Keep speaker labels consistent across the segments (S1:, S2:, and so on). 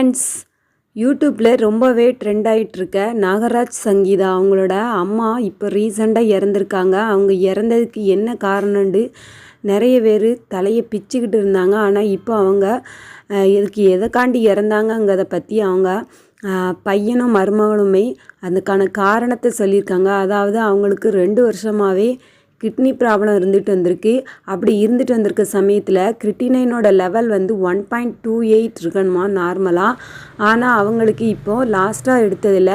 S1: Friends யூடியூப்பில் ரொம்பவே trend ஆகிட்டுருக்க Nagaraj Sangeetha. அவங்களோட அம்மா இப்போ ரீசண்டாக இறந்துருக்காங்க. அவங்க இறந்ததுக்கு என்ன காரணம்னு நிறைய பேர் தலையை பிச்சுக்கிட்டு இருந்தாங்க. ஆனால் இப்போ அவங்க இதுக்கு எதைக்காண்டி இறந்தாங்கங்கிறத பற்றி அவங்க பையனும் மருமகளுமே அதுக்கான காரணத்தை சொல்லியிருக்காங்க. அதாவது அவங்களுக்கு ரெண்டு வருஷமாகவே கிட்னி ப்ராப்ளம் இருந்துட்டு வந்திருக்கு. அப்படி இருந்துட்டு வந்திருக்க சமயத்தில் கிரிட்டினைனோட லெவல் வந்து ஒன் பாயிண்ட் டூ எயிட் இருக்கணுமா நார்மலாக ஆனால் அவங்களுக்கு இப்போது லாஸ்ட்டாக எடுத்ததில்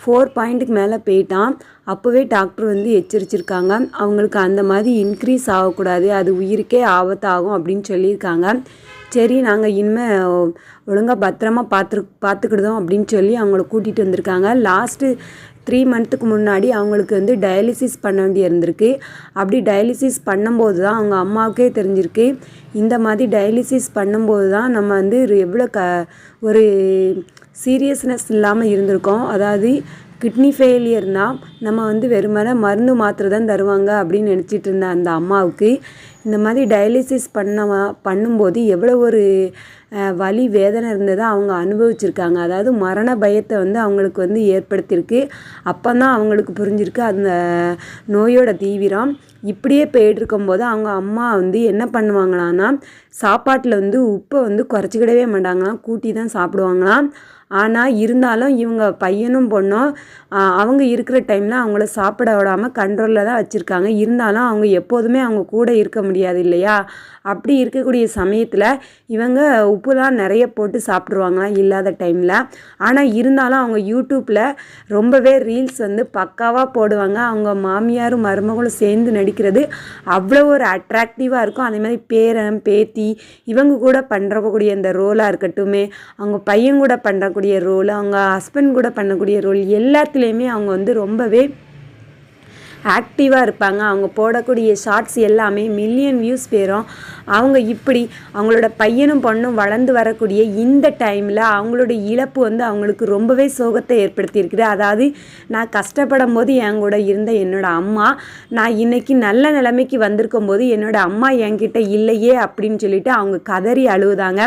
S1: ஃபோர் பாயிண்ட்டுக்கு மேலே போயிட்டான். அப்போவே டாக்டர் வந்து எச்சரிச்சிருக்காங்க. அவங்களுக்கு அந்த மாதிரி இன்க்ரீஸ் ஆகக்கூடாது. அது உயிருக்கே ஆபத்தாகும் அப்படின்னு சொல்லியிருக்காங்க. சரி நாங்கள் இனிமேல் ஒழுங்காக பத்திரமா பார்த்து பார்த்துக்கிடுதோம் அப்படின்னு சொல்லி அவங்கள கூட்டிகிட்டு வந்திருக்காங்க. லாஸ்ட்டு த்ரீ மந்த்துக்கு முன்னாடி அவங்களுக்கு வந்து டயாலிசிஸ் பண்ண வேண்டியிருந்திருக்கு. அப்படி டயாலிசிஸ் பண்ணும்போது தான் அவங்க அம்மாவுக்கே தெரிஞ்சிருக்கு. இந்த மாதிரி டயாலிசிஸ் பண்ணும்போது தான் நம்ம வந்து எவ்வளோ க ஒரு சீரியஸ்னஸ் இல்லாமல் இருந்திருக்கோம். அதாவது கிட்னி ஃபெயிலியர்னால் நம்ம வந்து வெறுமனே மருந்து மாத்திரை தான் தருவாங்க அப்படின்னு நினச்சிட்டு இருந்த அந்த அம்மாவுக்கு இந்த மாதிரி டயாலிசிஸ் பண்ண பண்ணும்போது எவ்வளோ ஒரு வலி வேதனை இருந்ததை அவங்க அனுபவிச்சிருக்காங்க. அதாவது மரண பயத்தை வந்து அவங்களுக்கு வந்து ஏற்படுத்தியிருக்கு. அப்போ தான் அவங்களுக்கு புரிஞ்சிருக்கு அந்த நோயோட தீவிரம். இப்படியே போயிட்டு இருக்கும்போது அவங்க அம்மா வந்து என்ன பண்ணுவாங்களான்னா சாப்பாட்டில் வந்து உப்பை வந்து குறைச்சிக்கிடவே மாட்டாங்களாம். கூட்டி தான் சாப்பிடுவாங்களாம். ஆனால் இருந்தாலும் இவங்க பையனும் பொண்ணும் அவங்க இருக்கிற டைமில் அவங்கள சாப்பிட விடாமல் கண்ட்ரோலில் தான் வச்சுருக்காங்க. இருந்தாலும் அவங்க எப்போதுமே அவங்க கூட இருக்க முடியாது இல்லையா? அப்படி இருக்கக்கூடிய சமயத்தில் இவங்க உப்புலாம் நிறைய போட்டு சாப்பிட்ருவாங்களாம் இல்லாத டைமில். ஆனால் இருந்தாலும் அவங்க யூடியூப்பில் ரொம்பவே ரீல்ஸ் வந்து பக்காவாக போடுவாங்க. அவங்க மாமியாரும் மருமகளும் சேர்ந்து நடிக்கிறது அவ்வளோ ஒரு அட்ராக்டிவாக இருக்கும். அதே மாதிரி பேரன் பேத்தி இவங்க கூட பண்ணுறக்கூடிய இந்த ரோலாக இருக்கட்டுமே அவங்க பையன் கூட பண்ணக்கூடிய ரோல் அவங்க ஹஸ்பண்ட் கூட பண்ணக்கூடிய ரோல் எல்லாத்துலேயுமே அவங்க வந்து ரொம்பவே ஆக்டிவாக இருப்பாங்க. அவங்க போடக்கூடிய ஷார்ட்ஸ் எல்லாமே மில்லியன் வியூஸ் பேரும் அவங்க இப்படி அவங்களோட பையனும் பொண்ணும் வளர்ந்து வரக்கூடிய இந்த டைமில் அவங்களோட இழப்பு வந்து அவங்களுக்கு ரொம்பவே சோகத்தை ஏற்படுத்தியிருக்குது. அதாவது நான் கஷ்டப்படும் போது என் கூட இருந்த என்னோட அம்மா நான் இன்னைக்கு நல்ல நிலைமைக்கு வந்திருக்கும் போது என்னோட அம்மா என்கிட்ட இல்லையே அப்படின்னு சொல்லிட்டு அவங்க கதறி அழுவுதாங்க.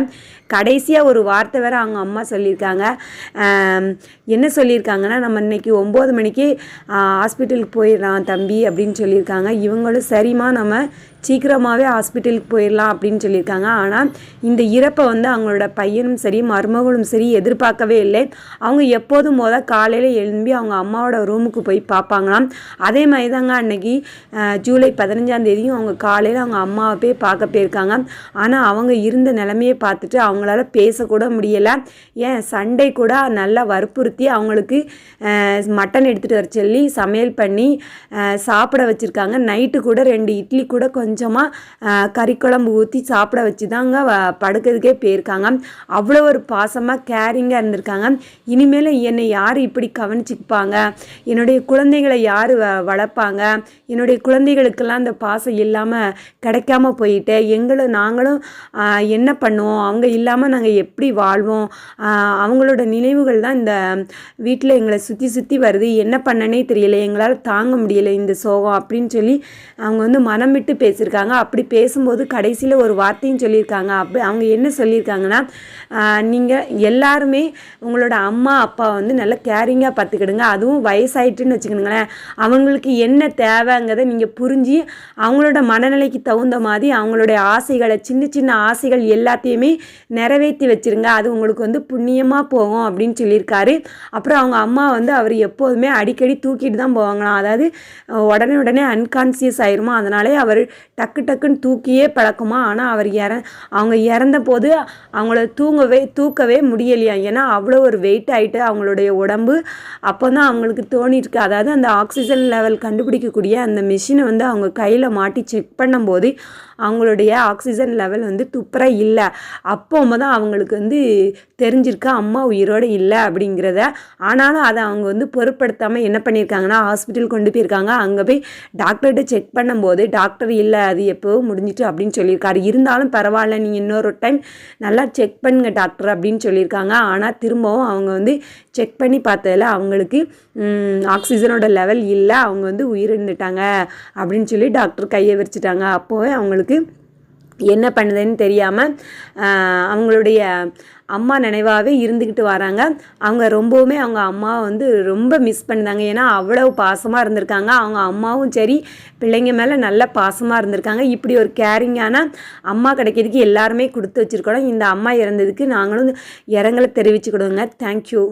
S1: கடைசியாக ஒரு வார்த்தை வேறு அவங்க அம்மா சொல்லியிருக்காங்க. என்ன சொல்லியிருக்காங்கன்னா நம்ம இன்னைக்கு ஒம்பது மணிக்கு ஹாஸ்பிட்டலுக்கு போயிடலாம் தம்பி அப்படின்னு சொல்லியிருக்காங்க. இவங்களும் சரிம்மா நம்ம சீக்கிரமாகவே ஹாஸ்பிட்டலுக்கு போயிடலாம் அப்படின்னு சொல்லியிருக்காங்க. ஆனால் இந்த இறப்பை வந்து அவங்களோட பையனும் சரி மருமகளும் சரி எதிர்பார்க்கவே இல்லை. அவங்க எப்போதும் போத காலையில் எழும்பி அவங்க அம்மாவோட ரூமுக்கு போய் பார்ப்பாங்களாம். அதே மாதிரி தாங்க அன்னைக்கு ஜூலை பதினஞ்சாம் தேதியும் அவங்க காலையில் அவங்க அம்மாவை போய் பார்க்க போயிருக்காங்க. ஆனால் அவங்க இருந்த நிலமையை பார்த்துட்டு அவங்க அவங்களால பேசக்கூட முடியலை. ஏன்? சண்டே கூட நல்லா வற்புறுத்தி அவங்களுக்கு மட்டன் எடுத்துகிட்டு வர சொல்லி சமையல் பண்ணி சாப்பிட வச்சுருக்காங்க. நைட்டு கூட ரெண்டு இட்லி கூட கொஞ்சமாக கறி குழம்பு ஊற்றி சாப்பிட வச்சு தாங்க படுக்கிறதுக்கே போயிருக்காங்க. அவ்வளோ ஒரு பாசமாக கேரிங்காக இருந்திருக்காங்க. இனிமேல் என்னை யார் இப்படி கவனிச்சுப்பாங்க என்னுடைய குழந்தைகளை யார் வ வளர்ப்பாங்க? என்னுடைய குழந்தைகளுக்கெல்லாம் அந்த பாசம் இல்லாமல் கிடைக்காம போயிட்டு எங்களும் நாங்களும் என்ன பண்ணுவோம்? அவங்க இல்லாமல் நாங்கள் எப்படி வாழ்வோம்? அவங்களோட நினைவுகள் தான் இந்த வீட்டில் எங்களை சுற்றி சுற்றி வருது. என்ன பண்ணனே தெரியல. எங்களால் தாங்க முடியலை இந்த சோகம் அப்படின்னு சொல்லி அவங்க வந்து மனம் விட்டு பேசியிருக்காங்க. அப்படி பேசும்போது கடைசியில் ஒரு வார்த்தையும் சொல்லியிருக்காங்க. அப்படி அவங்க என்ன சொல்லியிருக்காங்கன்னா நீங்கள் எல்லாருமே உங்களோட அம்மா அப்பா வந்து நல்லா கேரிங்காக பார்த்துக்கிடுங்க. அதுவும் வயசாயிட்டுன்னு வச்சுக்கணுங்களேன் அவங்களுக்கு என்ன தேவைங்கிறத நீங்கள் புரிஞ்சு அவங்களோட மனநிலைக்கு தகுந்த மாதிரி அவங்களுடைய ஆசைகளை சின்ன சின்ன ஆசைகள் எல்லாத்தையுமே நிறைவேற்றி வச்சிருங்க. அது உங்களுக்கு வந்து புண்ணியமாக போகும் அப்படின்னு சொல்லியிருக்காரு. அப்புறம் அவங்க அம்மா வந்து அவர் எப்போதுமே அடிக்கடி தூக்கிட்டு தான் போவாங்களாம். அதாவது உடனே உடனே அன்கான்சியஸ் ஆயிருமா? அதனாலே அவர் டக்கு டக்குன்னு தூக்கியே பழக்கமா. ஆனால் அவர் இற அவங்க இறந்த போது அவங்கள தூங்கவே தூக்கவே முடியலையா? ஏன்னா அவ்வளோ ஒரு வெயிட் ஆகிட்டு அவங்களுடைய உடம்பு அப்போ தான் அவங்களுக்கு தோணிருக்கு அதாவது அந்த ஆக்சிஜன் லெவல் கண்டுபிடிக்கக்கூடிய அந்த மிஷினை வந்து அவங்க கையில் மாட்டி செக் பண்ணும்போது அவங்களுடைய ஆக்சிஜன் லெவல் வந்து துப்புரா இல்லை. அப்போ தான் அவங்களுக்கு வந்து தெரிஞ்சிருக்கு அம்மா உயிரோடு இல்லை அப்படிங்கிறத. ஆனாலும் அதை அவங்க வந்து பொருட்படுத்தாமல் என்ன பண்ணியிருக்காங்கன்னா ஹாஸ்பிட்டல் கொண்டு போயிருக்காங்க. அங்கே போய் டாக்டர்கிட்ட செக் பண்ணும்போது டாக்டர் இல்லை அது எப்போவும் முடிஞ்சிட்டு அப்படின்னு சொல்லியிருக்காரு. இருந்தாலும் பரவாயில்ல நீங்கள் இன்னொரு டைம் நல்லா செக் பண்ணுங்க டாக்டர் அப்படின்னு சொல்லியிருக்காங்க. ஆனால் திரும்பவும் அவங்க வந்து செக் பண்ணி பார்த்ததில் அவங்களுக்கு ஆக்சிஜனோட லெவல் இல்லை. அவங்க வந்து உயிரிழந்துட்டாங்க அப்படின்னு சொல்லி டாக்டர் கையை விரிச்சிட்டாங்க. அப்போவே அவங்களுக்கு என்ன பண்ணுதுன்னு தெரியாமல் அவங்களுடைய அம்மா நினைவாகவே இருந்துக்கிட்டு வராங்க. அவங்க ரொம்பவுமே அவங்க அம்மாவை வந்து ரொம்ப மிஸ் பண்ணுதாங்க. ஏன்னா அவ்வளோ பாசமாக இருந்திருக்காங்க. அவங்க அம்மாவும் சரி பிள்ளைங்க மேலே நல்ல பாசமாக இருந்திருக்காங்க. இப்படி ஒரு கேரிங்கான அம்மா கிடைக்கிறதுக்கு எல்லாருமே கொடுத்து வச்சுருக்கோம் இந்த அம்மா இறந்ததுக்கு நாங்களும் இரங்கலை தெரிவிச்சுக்கிடுவோங்க. தேங்க்யூ